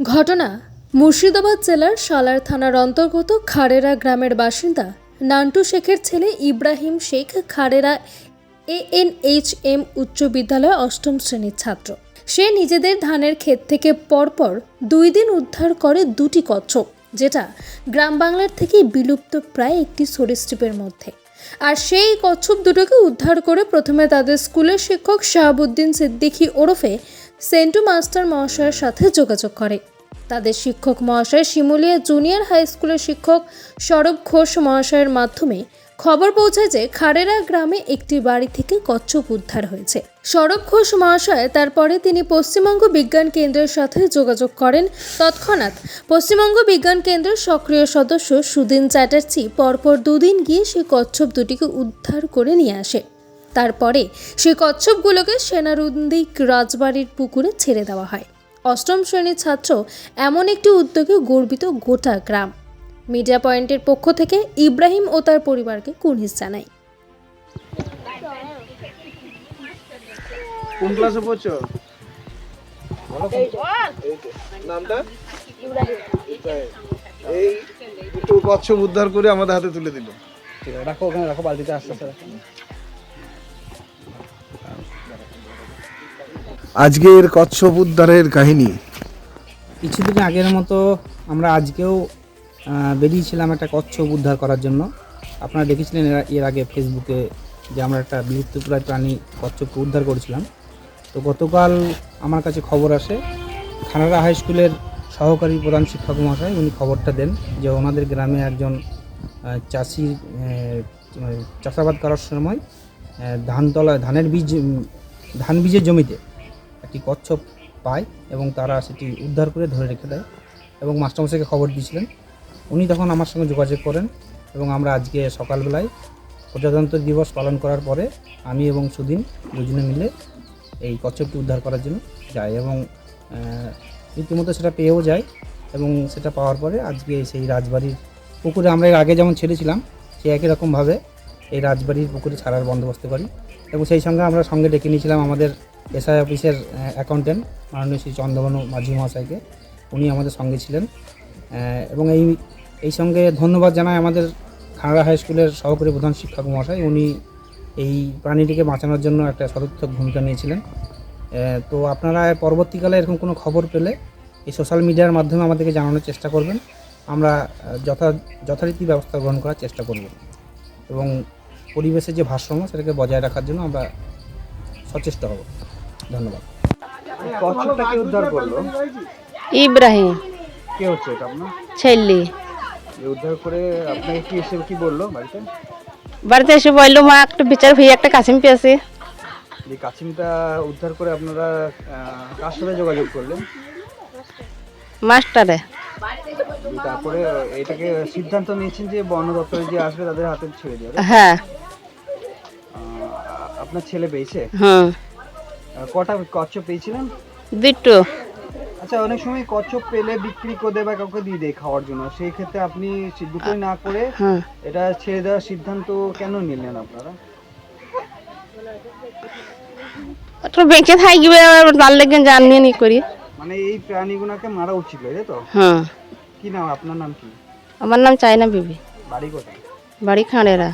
ঘটনা, মুর্শিদাবাদ জেলার সালার থানার অন্তর্গত খারেরা গ্রামের বাসিন্দা নান্টু শেখের ছেলে ইব্রাহিম শেখ খারেরা এএনএইচএম উচ্চ বিদ্যালয় অষ্টম শ্রেণির ছাত্র। সে নিজেদের ধানের ক্ষেত থেকে পরপর দুই দিন উদ্ধার করে দুটি কচ্ছপ, যেটা গ্রাম বাংলার থেকে বিলুপ্ত প্রায় একটি সরীসৃপের মধ্যে। আর সেই কচ্ছপ দুটোকে উদ্ধার করে প্রথমে তাদের স্কুলের শিক্ষক শাহাবুদ্দিন সিদ্দিকী ওরফে সেন্টু মাস্টার মহাশয়ের সাথে যোগাযোগ করে। তাদের শিক্ষক মহাশয় শিমুলিয়া জুনিয়র হাই স্কুলের শিক্ষক সৌরভ ঘোষ মহাশয়ের মাধ্যমে খবর পৌঁছায় যে খারেরা গ্রামে একটি বাড়ি থেকে কচ্ছপ উদ্ধার হয়েছে। সৌরভ ঘোষ মহাশয় তারপরে তিনি পশ্চিমবঙ্গ বিজ্ঞান কেন্দ্রের সাথে যোগাযোগ করেন। তৎক্ষণাৎ পশ্চিমবঙ্গ বিজ্ঞান কেন্দ্রের সক্রিয় সদস্য সুদিন চ্যাটার্জি পরপর দুদিন গিয়ে সেই কচ্ছপ দুটিকে উদ্ধার করে নিয়ে আসে। তারপরে সেই কচ্ছপগুলোকে সেনারুন্দি রাজবাড়ির পুকুরে ছেড়ে দেওয়া হয়। অষ্টম শ্রেণির ছাত্র এমন একটি উদ্যোগে গর্বিত গোটা গ্রাম। মিডিয়া পয়েন্টের পক্ষ থেকে ইব্রাহিম ও তার পরিবারকে কুর্নিশ জানাই। কোন ক্লাসে পড়ছো? নামটা? এই দুটো কচ্ছপ উদ্ধার করে আমাদের হাতে তুলে দিল। ঠিক আছে রাখো ওখানে রাখো বালতিতে আস্তে আস্তে রাখো আজকের কচ্ছপ উদ্ধারের কাহিনী। কিছুদিন আগের মতো আমরা আজকেও বেরিয়েছিলাম একটা কচ্ছপ উদ্ধার করার জন্য। আপনারা দেখেছিলেন এর- আগে ফেসবুকে যে আমরা একটা বিলুপ্তপ্রায় প্রাণী কচ্ছপকে উদ্ধার করেছিলাম। তো গতকাল আমার কাছে খবর আসে খানারা হাই স্কুলের সহকারী প্রধান শিক্ষক মহাশয় উনি খবরটা দেন যে ওনাদের গ্রামে একজন আহ, চাষি মানে চাষাবাদ করার সময় ধানতলা ধানের বীজ ধান বীজের জমিতে একটি কচ্ছপ পায় এবং তারা সেটি উদ্ধার করে ধরে রেখে দেয় এবং মাস্টারমশাইকে খবর দিয়েছিলেন। উনি তখন আমার সঙ্গে যোগাযোগ করেন এবং আমরা আজকে সকালবেলায় প্রজাতন্ত্র দিবস পালন করার পরে আমি এবং সুদিন দুজনে মিলে এই কচ্ছপটি উদ্ধার করার জন্য যাই এবং রীতিমতো সেটা পেয়েও যায় এবং সেটা পাওয়ার পরে আজকে সেই রাজবাড়ির পুকুরে আমরা এর আগে যেমন ছেড়েছিলাম সেই একই রকমভাবে এই রাজবাড়ির পুকুরে ছাড়ার বন্দোবস্ত করি এবং সেই সঙ্গে আমরা সঙ্গে ডেকে নিয়েছিলাম আমাদের এসআই অফিসের অ্যাকাউন্টেন্ট মাননীয় শ্রী চন্দ্রবানু মাঝি মহাশয়কে। উনি আমাদের সঙ্গে ছিলেন। এবং এই এই সঙ্গে ধন্যবাদ জানাই আমাদের খানাড়া হাই স্কুলের সহকারী প্রধান শিক্ষক মহাশয়। উনি এই প্রাণীটিকে বাঁচানোর জন্য একটা সদর্থক ভূমিকা নিয়েছিলেন। তো আপনারা পরবর্তীকালে এরকম কোনো খবর পেলে এই সোশ্যাল মিডিয়ার মাধ্যমে আমাদেরকে জানানোর চেষ্টা করবেন। আমরা যথা, যথারীতি ব্যবস্থা গ্রহণ করার চেষ্টা করব। এবং পরিবেশের যে ভারসাম্য সেটাকে বজায় রাখার জন্য আমরা সচেষ্ট হব। ধন্যবাদ। কচ্ছপটাকে উদ্ধার করল? ইব্রাহিম। কে হচ্ছে এটা আপনার? ছেলে। উদ্ধার করে আপনাকে কি এসে কি বলল বাড়িতে? বাড়িতে এসে বলল মা একটা বিচার হয়ে একটা কাশিম পেয়েছে এই কাছিমটা উদ্ধার করে আপনারা কার সাথে যোগাযোগ করলেন? মাস্টারে। তারপরে এটাকে সিদ্ধান্ত নিয়েছেন যে বন দপ্তরে যে আসবে তাদের হাতে ছেড়ে দেবে। হ্যাঁ। আপনার ছেলে পেয়েছে? আহ, কটা কচ্ছপ পেয়েছিলেন? দুটো। আচ্ছা অনেক সময় কচ্ছপ পেলে বিক্রি করে বা কাউকে দিয়ে দেয় খাওয়ার জন্য। সেই ক্ষেত্রে আপনি দুটোই না করে হুম এটা ছেড়ে দেওয়ার সিদ্ধান্ত কেন নিলেন আপনারা? ওটা বেঁচে থাকবে তার লেগে জানিয়ে নি করি। মানে এই প্রাণীগুলোকে মারা উচিত তাই তো? হুম কি নাম আপনার নাম কি? আমার নাম চাইনা বিবি। বাড়ি কোথায়? বাড়ি খাঁড়েরা